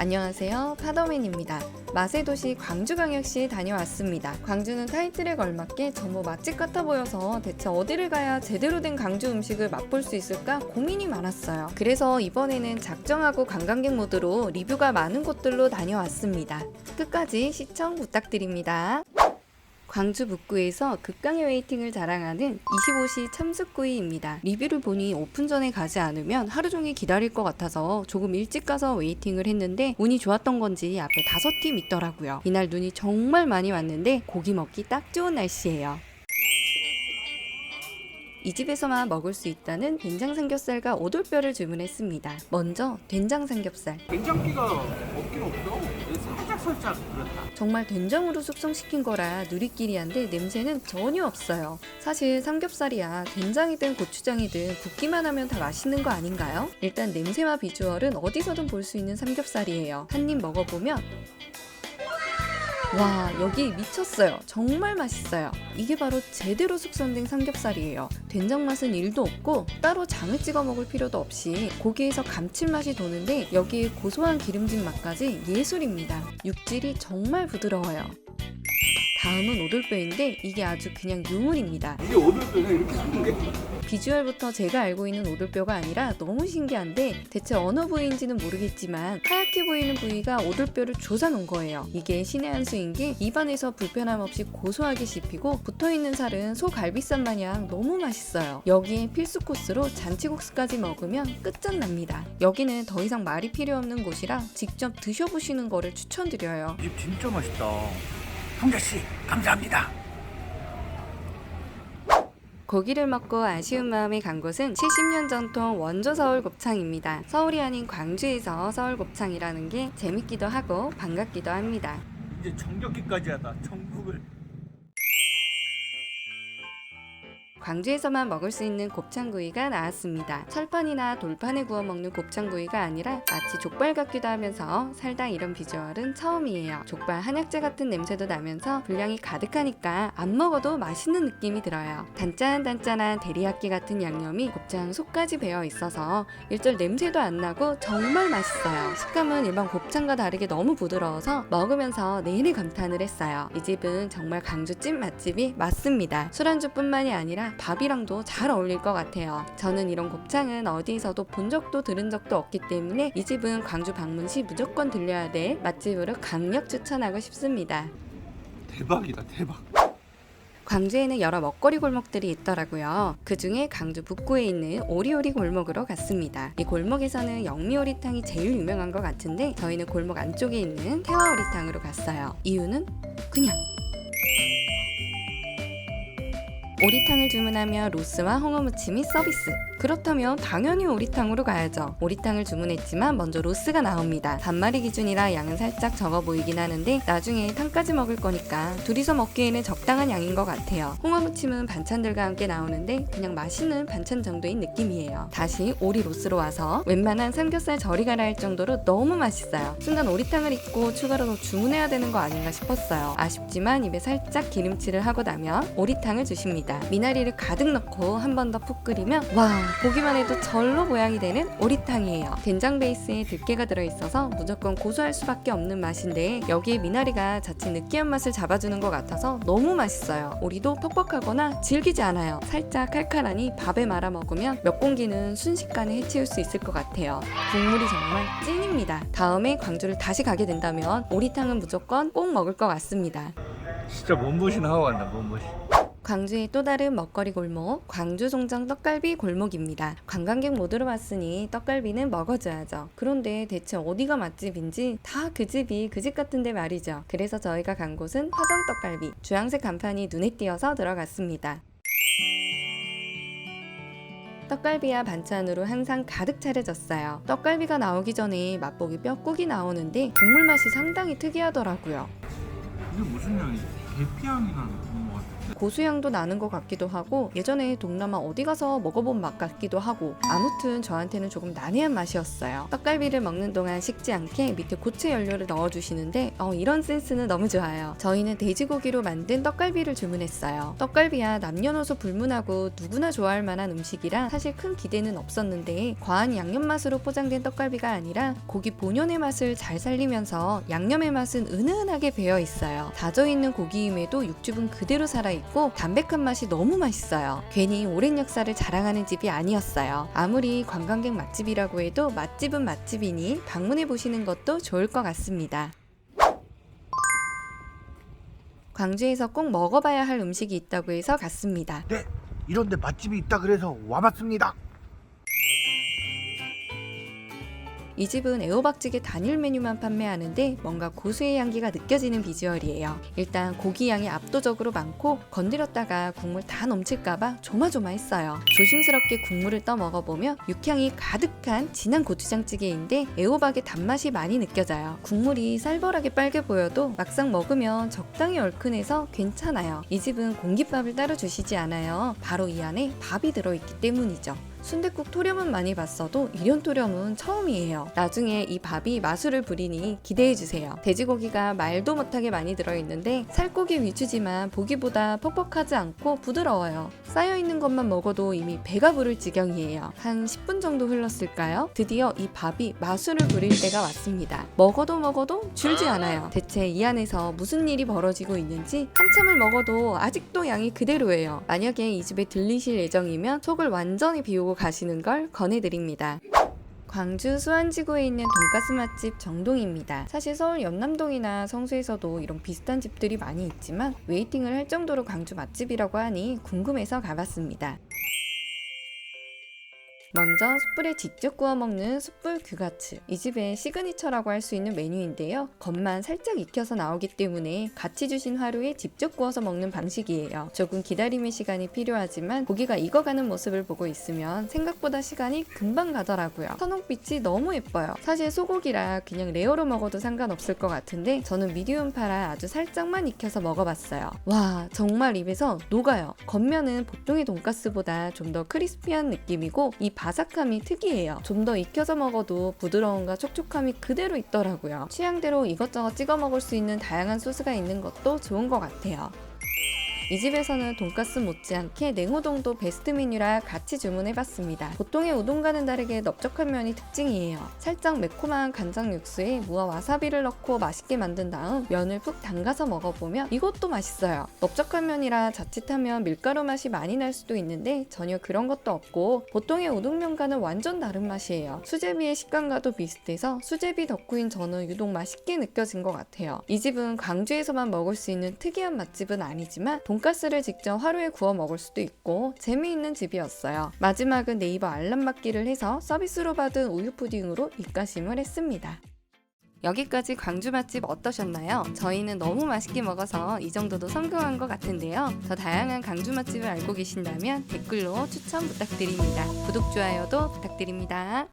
안녕하세요. 파더맨입니다. 맛의 도시 광주광역시에 다녀왔습니다. 광주는 타이틀에 걸맞게 전부 맛집 같아 보여서 대체 어디를 가야 제대로 된 광주 음식을 맛볼 수 있을까 고민이 많았어요. 그래서 이번에는 작정하고 관광객 모드로 리뷰가 많은 곳들로 다녀왔습니다. 끝까지 시청 부탁드립니다. 광주 북구에서 극강의 웨이팅을 자랑하는 25시 참숯구이입니다. 리뷰를 보니 오픈 전에 가지 않으면 하루 종일 기다릴 것 같아서 조금 일찍 가서 웨이팅을 했는데 운이 좋았던 건지 앞에 다섯 팀 있더라고요. 이날 눈이 정말 많이 왔는데 고기 먹기 딱 좋은 날씨예요. 이 집에서만 먹을 수 있다는 된장 삼겹살과 오돌뼈를 주문했습니다. 먼저 된장 삼겹살. 된장기가 없긴 없어. 살짝 살짝 그렇다. 정말 된장으로 숙성시킨 거라 누리끼리한데 냄새는 전혀 없어요. 사실 삼겹살이야 된장이든 고추장이든 붓기만 하면 다 맛있는 거 아닌가요? 일단 냄새와 비주얼은 어디서든 볼 수 있는 삼겹살이에요. 한 입 먹어보면 와 여기 미쳤어요. 정말 맛있어요. 이게 바로 제대로 숙성된 삼겹살이에요. 된장 맛은 1도 없고 따로 장을 찍어 먹을 필요도 없이 고기에서 감칠맛이 도는데 여기에 고소한 기름진 맛까지 예술입니다. 육질이 정말 부드러워요. 다음은 오돌뼈인데 이게 아주 그냥 유물입니다. 이게 오돌뼈가 이렇게 생긴 게 비주얼부터 제가 알고 있는 오돌뼈가 아니라 너무 신기한데 대체 어느 부위인지는 모르겠지만 하얗게 보이는 부위가 오돌뼈를 조사 놓은 거예요. 이게 신의 한 수인 게 입안에서 불편함 없이 고소하게 씹히고 붙어있는 살은 소 갈비살 마냥 너무 맛있어요. 여기에 필수 코스로 잔치국수까지 먹으면 끝장납니다. 여기는 더 이상 말이 필요 없는 곳이라 직접 드셔보시는 거를 추천드려요. 이집 진짜 맛있다. 홍자 씨 감사합니다. 고기를 먹고 아쉬운 마음에 간 곳은 70년 전통 원조 서울 곱창입니다. 서울이 아닌 광주에서 서울 곱창이라는 게 재밌기도 하고 반갑기도 합니다. 이제 정겹기까지 하다. 천 광주에서만 먹을 수 있는 곱창구이가 나왔습니다. 철판이나 돌판에 구워 먹는 곱창구이가 아니라 마치 족발 같기도 하면서 살다 이런 비주얼은 처음이에요. 족발 한약재 같은 냄새도 나면서 분량이 가득하니까 안 먹어도 맛있는 느낌이 들어요. 단짠단짠한 데리야끼 같은 양념이 곱창 속까지 배어 있어서 일절 냄새도 안 나고 정말 맛있어요. 식감은 일반 곱창과 다르게 너무 부드러워서 먹으면서 내내 감탄을 했어요. 이 집은 정말 강주 찜 맛집이 맞습니다. 술안주뿐만이 아니라 밥이랑도 잘 어울릴 것 같아요. 저는 이런 곱창은 어디서도 본 적도 들은 적도 없기 때문에 이 집은 광주 방문 시 무조건 들려야 될 맛집으로 강력 추천하고 싶습니다. 대박이다 대박. 광주에는 여러 먹거리 골목들이 있더라고요. 그 중에 강주 북구에 있는 오리오리 골목으로 갔습니다. 이 골목에서는 영미오리탕이 제일 유명한 것 같은데 저희는 골목 안쪽에 있는 태화오리탕으로 갔어요. 이유는 그냥 오리탕을 주문하면 로스와 홍어 무침이 서비스. 그렇다면 당연히 오리탕으로 가야죠. 오리탕을 주문했지만 먼저 로스가 나옵니다. 반마리 기준이라 양은 살짝 적어 보이긴 하는데 나중에 탕까지 먹을 거니까 둘이서 먹기에는 적당한 양인 것 같아요. 홍어 무침은 반찬들과 함께 나오는데 그냥 맛있는 반찬 정도인 느낌이에요. 다시 오리 로스로 와서 웬만한 삼겹살 저리 가라 할 정도로 너무 맛있어요. 순간 오리탕을 잊고 추가로 더 주문해야 되는 거 아닌가 싶었어요. 아쉽지만 입에 살짝 기름칠을 하고 나면 오리탕을 주십니다. 미나리를 가득 넣고 한 번 더 푹 끓이면 와 보기만 해도 절로 모양이 되는 오리탕이에요. 된장 베이스에 들깨가 들어있어서 무조건 고소할 수밖에 없는 맛인데 여기에 미나리가 자칫 느끼한 맛을 잡아주는 것 같아서 너무 맛있어요. 오리도 퍽퍽하거나 질기지 않아요. 살짝 칼칼하니 밥에 말아 먹으면 몇 공기는 순식간에 해치울 수 있을 것 같아요. 국물이 정말 찐입니다. 다음에 광주를 다시 가게 된다면 오리탕은 무조건 꼭 먹을 것 같습니다. 진짜 몸보신 하고 간다 몸보신. 광주의 또 다른 먹거리 골목, 광주 송정 떡갈비 골목입니다. 관광객 모드로 왔으니 떡갈비는 먹어줘야죠. 그런데 대체 어디가 맛집인지 다 그 집이 그 집 같은데 말이죠. 그래서 저희가 간 곳은 화정 떡갈비. 주황색 간판이 눈에 띄어서 들어갔습니다. 떡갈비와 반찬으로 항상 가득 차려졌어요. 떡갈비가 나오기 전에 맛보기 뼈국이 나오는데 국물 맛이 상당히 특이하더라고요. 이게 무슨 향이지? 계피 향이 나는 그런 것 같아. 고수향도 나는 것 같기도 하고 예전에 동남아 어디 가서 먹어본 맛 같기도 하고 아무튼 저한테는 조금 난해한 맛이었어요. 떡갈비를 먹는 동안 식지 않게 밑에 고체 연료를 넣어주시는데 어, 이런 센스는 너무 좋아요. 저희는 돼지고기로 만든 떡갈비를 주문했어요. 떡갈비야 남녀노소 불문하고 누구나 좋아할 만한 음식이라 사실 큰 기대는 없었는데 과한 양념 맛으로 포장된 떡갈비가 아니라 고기 본연의 맛을 잘 살리면서 양념의 맛은 은은하게 배어 있어요. 다져 있는 고기임에도 육즙은 그대로 살아 있고 담백한 맛이 너무 맛있어요. 괜히 오랜 역사를 자랑하는 집이 아니었어요. 아무리 관광객 맛집이라고 해도 맛집은 맛집이니 방문해 보시는 것도 좋을 것 같습니다. 광주에서 꼭 먹어봐야 할 음식이 있다고 해서 갔습니다. 네, 이런데 맛집이 있다 그래서 와봤습니다. 이 집은 애호박찌개 단일 메뉴만 판매하는데 뭔가 고수의 향기가 느껴지는 비주얼이에요. 일단 고기 양이 압도적으로 많고 건드렸다가 국물 다 넘칠까봐 조마조마했어요. 조심스럽게 국물을 떠 먹어보며 육향이 가득한 진한 고추장찌개인데 애호박의 단맛이 많이 느껴져요. 국물이 살벌하게 빨개 보여도 막상 먹으면 적당히 얼큰해서 괜찮아요. 이 집은 공깃밥을 따로 주시지 않아요. 바로 이 안에 밥이 들어있기 때문이죠. 순댓국 토렴은 많이 봤어도 일연 토렴은 처음이에요. 나중에 이 밥이 마술을 부리니 기대해 주세요. 돼지고기가 말도 못하게 많이 들어있는데 살코기 위주지만 보기보다 퍽퍽하지 않고 부드러워요. 쌓여 있는 것만 먹어도 이미 배가 부를 지경이에요. 한 10분 정도 흘렀을까요? 드디어 이 밥이 마술을 부릴 때가 왔습니다. 먹어도 먹어도 줄지 않아요. 대체 이 안에서 무슨 일이 벌어지고 있는지 한참을 먹어도 아직도 양이 그대로예요. 만약에 이 집에 들리실 예정이면 속을 완전히 비우고 가시는 걸 권해드립니다. 광주 수안지구에 있는 돈가스 맛집 정동입니다. 사실 서울 연남동이나 성수에서도 이런 비슷한 집들이 많이 있지만 웨이팅을 할 정도로 광주 맛집이라고 하니 궁금해서 가봤습니다. 먼저 숯불에 직접 구워 먹는 숯불 규가츠. 이 집의 시그니처라고 할 수 있는 메뉴인데요. 겉만 살짝 익혀서 나오기 때문에 같이 주신 화로에 직접 구워서 먹는 방식이에요. 조금 기다림의 시간이 필요하지만 고기가 익어가는 모습을 보고 있으면 생각보다 시간이 금방 가더라고요. 선홍빛이 너무 예뻐요. 사실 소고기라 그냥 레어로 먹어도 상관없을 것 같은데 저는 미디움파라 아주 살짝만 익혀서 먹어봤어요. 와 정말 입에서 녹아요. 겉면은 보통의 돈가스보다 좀 더 크리스피한 느낌이고 이 바삭함이 특이해요. 좀 더 익혀서 먹어도 부드러움과 촉촉함이 그대로 있더라고요. 취향대로 이것저것 찍어 먹을 수 있는 다양한 소스가 있는 것도 좋은 것 같아요. 이 집에서는 돈가스 못지않게 냉우동도 베스트 메뉴라 같이 주문해봤습니다. 보통의 우동과는 다르게 넓적한 면이 특징이에요. 살짝 매콤한 간장 육수에 무와 와사비를 넣고 맛있게 만든 다음 면을 푹 담가서 먹어보면 이것도 맛있어요. 넓적한 면이라 자칫하면 밀가루 맛이 많이 날 수도 있는데 전혀 그런 것도 없고 보통의 우동면과는 완전 다른 맛이에요. 수제비의 식감과도 비슷해서 수제비 덕후인 저는 유독 맛있게 느껴진 것 같아요. 이 집은 광주에서만 먹을 수 있는 특이한 맛집은 아니지만 돈가스를 직접 하루에 구워 먹을 수도 있고 재미있는 집이었어요. 마지막은 네이버 알람 맞기를 해서 서비스로 받은 우유 푸딩으로 입가심을 했습니다. 여기까지 광주 맛집 어떠셨나요? 저희는 너무 맛있게 먹어서 이 정도도 성공한 것 같은데요. 더 다양한 광주 맛집을 알고 계신다면 댓글로 추천 부탁드립니다. 구독, 좋아요도 부탁드립니다.